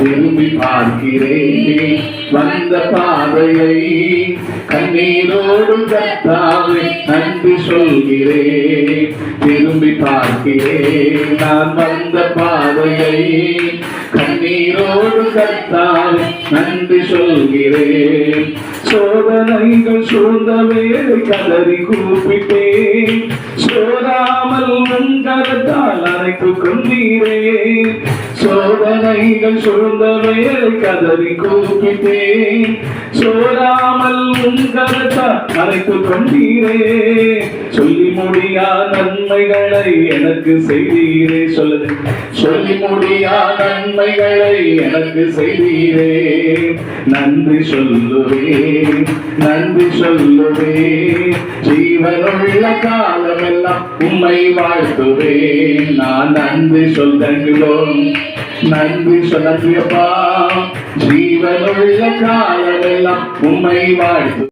திரும்பி பார்க்கிறேன். வந்த பாதையை கண்ணீரோடு கத்தாவை நன்றி சொல்கிறேன். திரும்பி பார்க்கிறேன். நான் வந்த பாதையை கண்ணீரோடு கத்தாவை நன்றி சொல்கிறேன். சோதனைகள் சூழ்ந்த வேலை கதறி கூப்பிட்டேன். சோதாமல் முன்கரத்தால் அனைத்து கொண்டீரேன் சோதனைகள் சூழ்ந்த கதறி கூப்பிட்டேன். சோதாமல் உங்கள் அணைத்து கொண்டீரே. சொல்லி முடியா நன்மைகளை எனக்கு செய்தீரே சொல்லுது சொல்லி முடியா நன்மைகளை எனக்கு செய்தீரே. நன்றி சொல்லுவே நன்றி சொல்லுவே. ஜீவனுள்ள காலமெல்லாம் உம்மை வாழ்த்துவே. நான் நன்றி சொல்லுகிறோம் நன்றி சொல்லப்பா ஜீவனுள்ள காலமெல்லாம் உம்மை வாழ்த்து